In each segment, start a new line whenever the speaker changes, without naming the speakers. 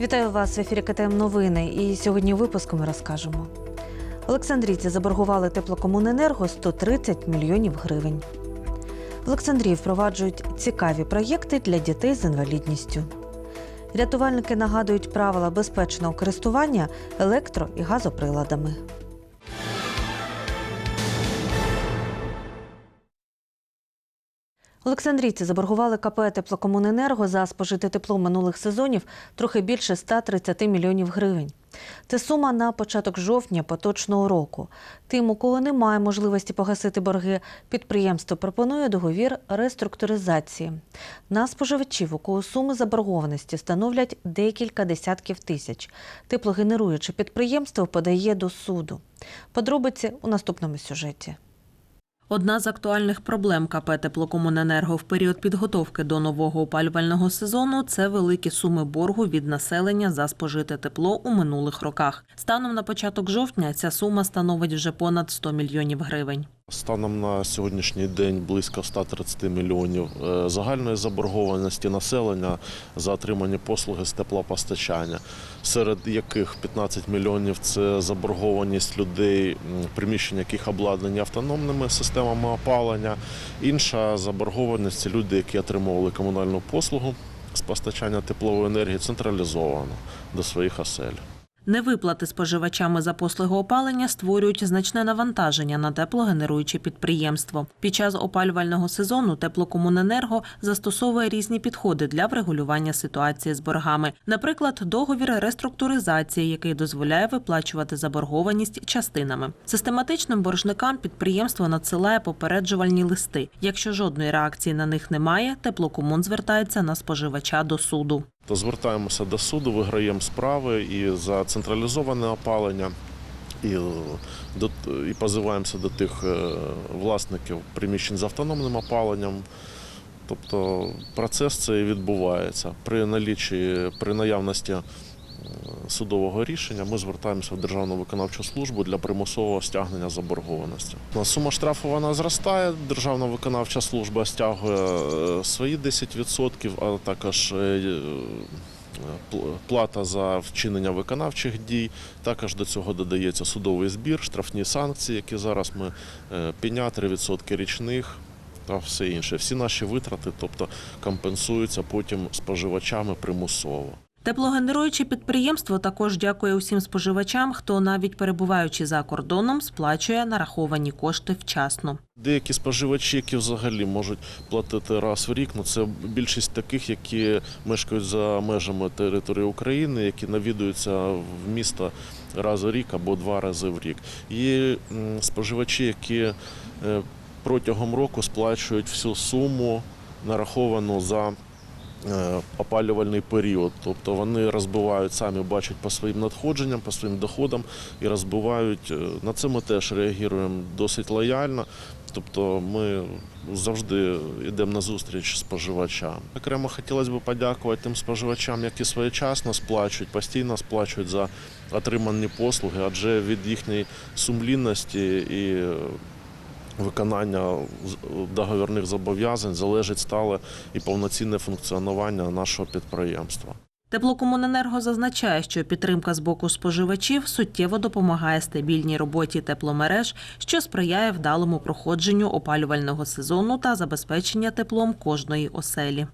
Вітаю вас в ефірі КТМ Новини. І сьогодні у випуску ми розкажемо. Олександрійці заборгували теплокомуненерго 130 мільйонів гривень. В Олександрії впроваджують цікаві проєкти для дітей з інвалідністю. Рятувальники нагадують правила безпечного користування електро- і газоприладами. Олександрійці заборгували КП «Теплокомуненерго» за спожите тепло минулих сезонів трохи більше 130 мільйонів гривень. Це сума на початок жовтня поточного року. Тим, у кого немає можливості погасити борги, підприємство пропонує договір реструктуризації. На споживачів, у кого суми заборгованості становлять декілька десятків тисяч. Теплогенеруюче підприємство подає до суду. Подробиці у наступному сюжеті.
Одна з актуальних проблем КП «Теплокомуненерго» в період підготовки до нового опалювального сезону це великі суми боргу від населення за спожите тепло у минулих роках. Станом на початок жовтня ця сума становить вже понад 100 мільйонів гривень.
Станом на сьогоднішній день близько 130 мільйонів е, загальної заборгованості населення за отримані послуги з теплопостачання, серед яких 15 мільйонів це заборгованість людей, приміщення яких обладнані автономними системами опалення. Інша заборгованість це люди, які отримували комунальну послугу з постачання теплової енергії централізовано до своїх осель.
Невиплати споживачами за послуги опалення створюють значне навантаження на теплогенеруюче підприємство. Під час опалювального сезону теплокомуненерго застосовує різні підходи для врегулювання ситуації з боргами. Наприклад, договір реструктуризації, який дозволяє виплачувати заборгованість частинами. Систематичним боржникам підприємство надсилає попереджувальні листи. Якщо жодної реакції на них немає, теплокомун звертається на споживача до суду.
То звертаємося до суду, виграємо справи і за централізоване опалення, і, е, до, і позиваємося до тих е, власників приміщень з автономним опаленням. Тобто процес цей відбувається. При налічі, при наявності судового рішення ми звертаємося в Державну виконавчу службу для примусового стягнення заборгованості. Сума штрафу вона зростає. Державна виконавча служба стягує е, свої 10%, а також е, плата за вчинення виконавчих дій. Також до цього додається судовий збір, штрафні санкції, які зараз ми е, пеня 3% річних. Та все інше. Всі наші витрати, тобто компенсуються потім споживачами примусово.
Теплогенеруюче підприємство також дякує усім споживачам, хто навіть перебуваючи за кордоном, сплачує нараховані кошти вчасно.
Деякі споживачі, які взагалі можуть платити раз в рік, ну це більшість таких, які мешкають за межами території України, які навідуються в місто раз у рік або два рази в рік. Є споживачі, які е, протягом року сплачують всю суму, нараховану за. Е, Опалювальний період, тобто вони розбивають самі, бачать по своїм надходженням, по своїм доходам і розбивають. Е, На це ми теж реагуємо досить лояльно. Тобто ми завжди йдемо на зустріч споживачам. Окремо хотілося б подякувати тим споживачам, які своєчасно сплачують, постійно сплачують за отримані послуги, адже від їхньої сумлінності і виконання договірних зобов'язань залежить стале і повноцінне функціонування нашого підприємства.
Теплокомуненерго зазначає, що підтримка з боку споживачів суттєво допомагає стабільній роботі тепломереж, що сприяє вдалому проходженню опалювального сезону та забезпечення теплом кожної оселі.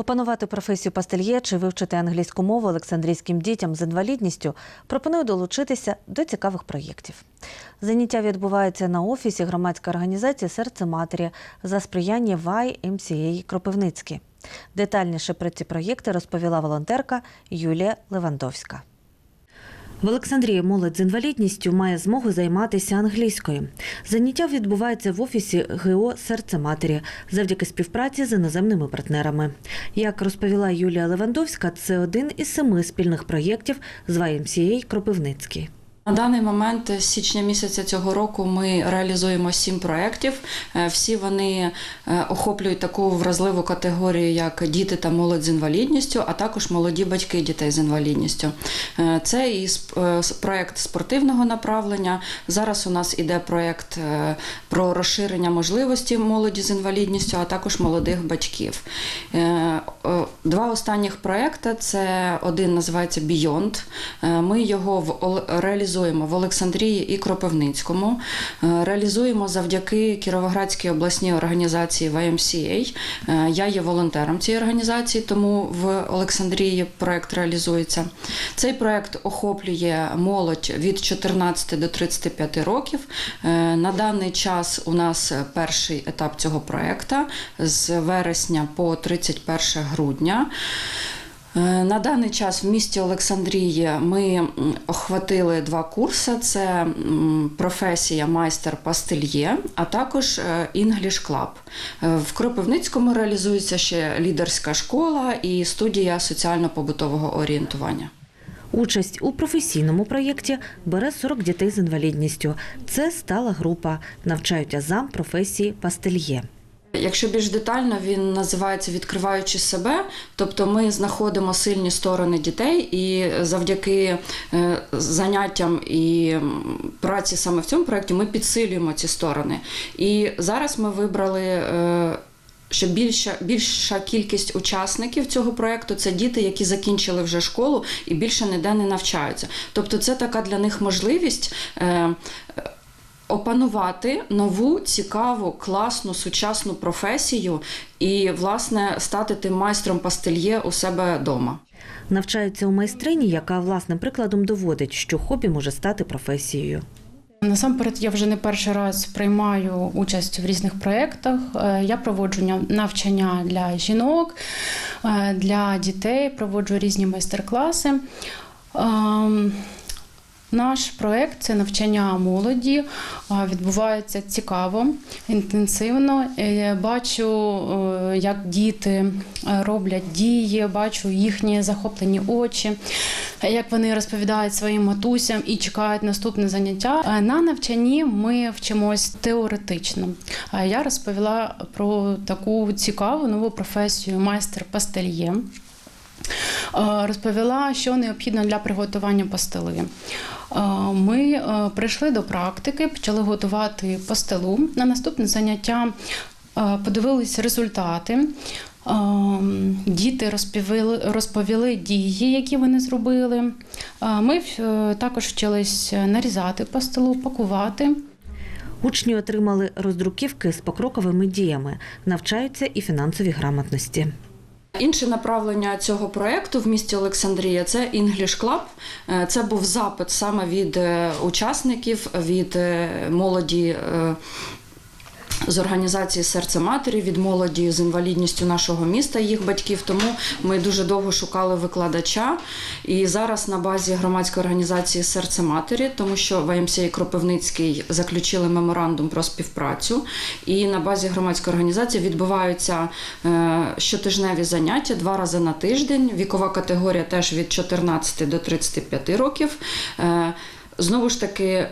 Опанувати професію пастельє чи вивчити англійську мову олександрійським дітям з інвалідністю пропоную долучитися до цікавих проєктів. Заняття відбувається на офісі громадської організації Серце матері за сприяння YMCA Кропивницький. Детальніше про ці проєкти розповіла волонтерка Юлія Левандовська. В Олександрії молодь з інвалідністю має змогу займатися англійською. Заняття відбувається в офісі ГО Серце матері завдяки співпраці з іноземними партнерами. Як розповіла Юлія Левандовська, це один із семи спільних проєктів з YMCA Кропивницький.
На даний момент з січня місяця цього року ми реалізуємо сім проєктів. Е, Всі вони е, охоплюють таку вразливу категорію, як діти та молодь з інвалідністю, а також молоді батьки дітей з інвалідністю. Е, Це і е, проєкт спортивного направлення. Зараз у нас іде проєкт е, про розширення можливості молоді з інвалідністю, а також молодих батьків. Е, Два останніх проекти це один називається Beyond. Е, Ми його Ол- реалізуємо в Олександрії і Кропивницькому. Е, Реалізуємо завдяки Кіровоградській обласній організації YMCA. Е, Я є волонтером цієї організації, тому в Олександрії проект реалізується. Цей проект охоплює молодь від 14 до 35 років. Е, На даний час у нас перший етап цього проекту з вересня по 31 грудня. Е, На даний час в місті Олександрії ми охватили два курси: це професія майстер пастельє, а також е, English Club. Е, В Кропивницькому реалізується ще лідерська школа і студія соціально-побутового орієнтування.
Участь у професійному проєкті бере 40 дітей з інвалідністю. Це стала група. Навчають азам професії пастельє.
Якщо більш детально, він називається Відкриваючи себе. Тобто ми знаходимо сильні сторони дітей, і завдяки е, заняттям і праці саме в цьому проєкті ми підсилюємо ці сторони. І зараз ми вибрали. е, що більша, більша кількість учасників цього проєкту це діти, які закінчили вже школу і більше ніде не навчаються. Тобто, це така для них можливість е, опанувати нову, цікаву, класну, сучасну професію і, власне, стати тим майстром пастельє у себе вдома.
Навчаються у майстрині, яка власним прикладом доводить, що хобі може стати професією.
Насамперед, я вже не перший раз приймаю участь в різних проєктах. Е, Я проводжу ня- навчання для жінок, е, для дітей, проводжу різні майстер-класи. Наш проект це навчання молоді. е, Відбувається цікаво, інтенсивно. Е, Бачу, е, як діти роблять дії, бачу їхні захоплені очі, як вони розповідають своїм матусям і чекають наступне заняття. На навчанні ми вчимось теоретично. Я розповіла про таку цікаву нову професію майстер пастельє. Е, Розповіла, що необхідно для приготування пастили. Е, Ми е, прийшли до практики, почали готувати пастилу. На наступне заняття е, подивилися результати. Діти розповіли, розповіли дії, які вони зробили. Ми також вчились нарізати пастилу, пакувати.
Учні отримали роздруківки з покроковими діями, навчаються і фінансовій грамотності.
Інше направлення цього проекту в місті Олександрія це English Club. Е, Це був запит саме від е, учасників, від е, молоді. Е, З організації Серце матері від молоді з інвалідністю нашого міста, їх батьків. Тому ми дуже довго шукали викладача. І зараз на базі громадської організації Серце матері, тому що ВМС і Кропивницький заключили меморандум про співпрацю. І на базі громадської організації відбуваються е, щотижневі заняття два рази на тиждень. Вікова категорія теж від 14 до 35 років. Е, Знову ж таки.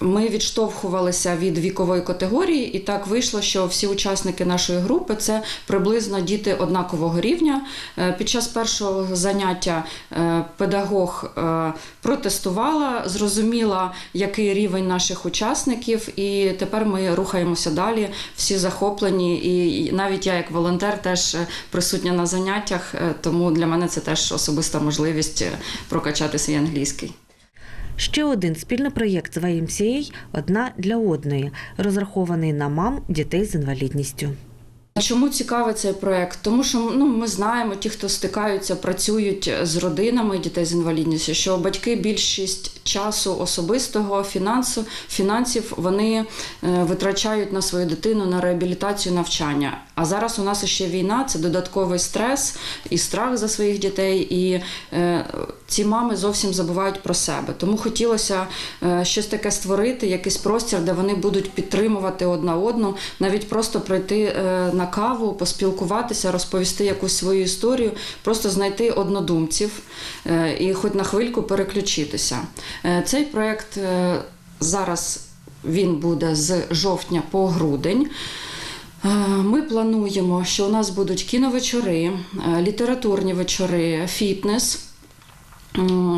Ми відштовхувалися від вікової категорії, і так вийшло, що всі учасники нашої групи це приблизно діти однакового рівня. Е, Під час першого заняття е, педагог е, протестувала, зрозуміла, який рівень наших учасників, і тепер ми рухаємося далі. Всі захоплені, і навіть я, як волонтер, теж присутня на заняттях, тому для мене це теж особиста можливість прокачати свій англійський.
Ще один спільний проєкт з YMCA «Одна для одної, розрахований на мам дітей з інвалідністю.
Чому цікавий цей проект? Тому що ну, ми знаємо, ті, хто стикаються, працюють з родинами дітей з інвалідністю, що батьки більшість часу особистого фінансу, фінансів вони е, витрачають на свою дитину на реабілітацію навчання. А зараз у нас ще війна, це додатковий стрес і страх за своїх дітей, і е, ці мами зовсім забувають про себе. Тому хотілося е, щось таке створити, якийсь простір, де вони будуть підтримувати одна одну, навіть просто прийти е, на каву, поспілкуватися, розповісти якусь свою історію, просто знайти однодумців е, і хоч на хвильку переключитися. Е, Цей проєкт е, зараз він буде з жовтня по грудень. Е, Ми плануємо, що у нас будуть кіновечори, літературні вечори, фітнес.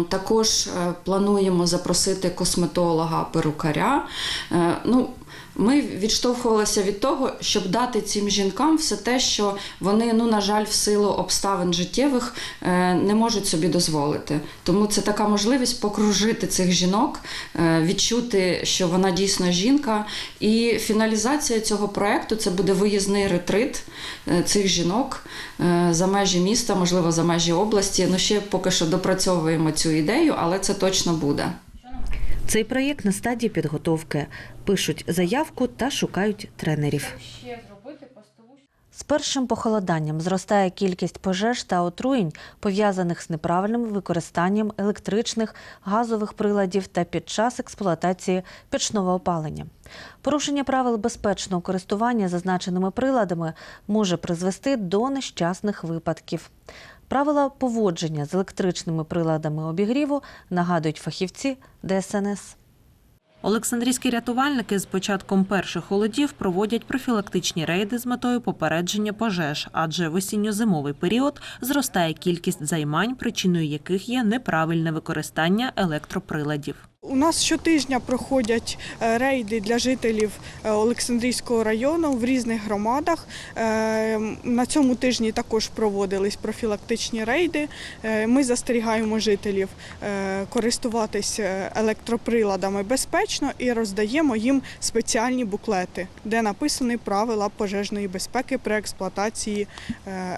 Також плануємо запросити косметолога, перукаря. Е, Ну, ми відштовхувалися від того, щоб дати цим жінкам все те, що вони, ну, на жаль, в силу обставин життєвих е, не можуть собі дозволити. Тому це така можливість покружити цих жінок, е, відчути, що вона дійсно жінка. І фіналізація цього проекту це буде виїзний ретрит е, цих жінок за межі міста, можливо, за межі області. Ну ще поки що допрацьовуємо цю ідею, але це точно буде.
Цей проєкт на стадії підготовки. Пишуть заявку та шукають тренерів. З першим похолоданням зростає кількість пожеж та отруєнь, пов'язаних з неправильним використанням електричних, газових приладів та під час експлуатації пічного опалення. Порушення правил безпечного користування зазначеними приладами може призвести до нещасних випадків. Правила поводження з електричними приладами обігріву нагадують фахівці ДСНС.
Олександрійські рятувальники з початком перших холодів проводять профілактичні рейди з метою попередження пожеж, адже в осінньо-зимовий період зростає кількість займань, причиною яких є неправильне використання електроприладів.
У нас щотижня проходять е, рейди для жителів е, Олександрійського району в різних громадах. Е, На цьому тижні також проводились профілактичні рейди. Ми застерігаємо жителів користуватись електроприладами безпечно і роздаємо їм спеціальні буклети, де написані правила пожежної безпеки при експлуатації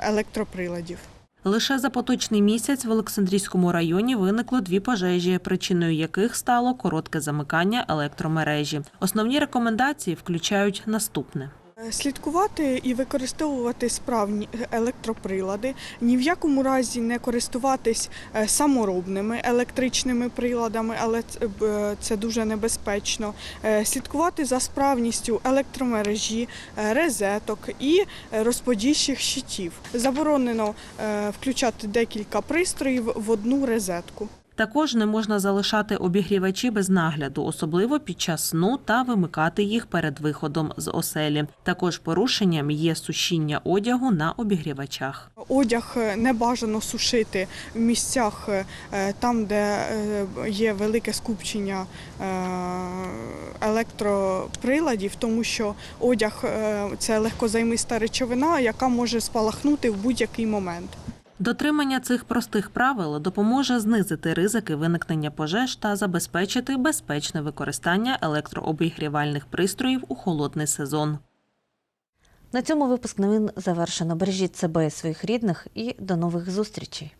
електроприладів.
Лише за поточний місяць в Олександрійському районі виникло дві пожежі, причиною яких стало коротке замикання електромережі. Основні рекомендації включають наступне.
Е, Слідкувати і використовувати справні електроприлади, ні в якому разі не користуватись е, саморобними електричними приладами, але це дуже небезпечно. Е, Слідкувати за справністю електромережі, е, розеток і е, розподільчих щитів. Заборонено е, включати декілька пристроїв в одну розетку.
Також не можна залишати обігрівачі без нагляду, особливо під час сну та вимикати їх перед виходом з оселі. Також порушенням є сушіння одягу на обігрівачах.
Одяг е, не бажано сушити в місцях е, там, де е, є велике скупчення е, електроприладів, тому що одяг е, це легкозаймиста речовина, яка може спалахнути в будь-який момент.
Дотримання цих простих правил допоможе знизити ризики виникнення пожеж та забезпечити безпечне використання електрообігрівальних пристроїв у холодний сезон.
На цьому випуск новин завершено. Бережіть себе і своїх рідних і до нових зустрічей.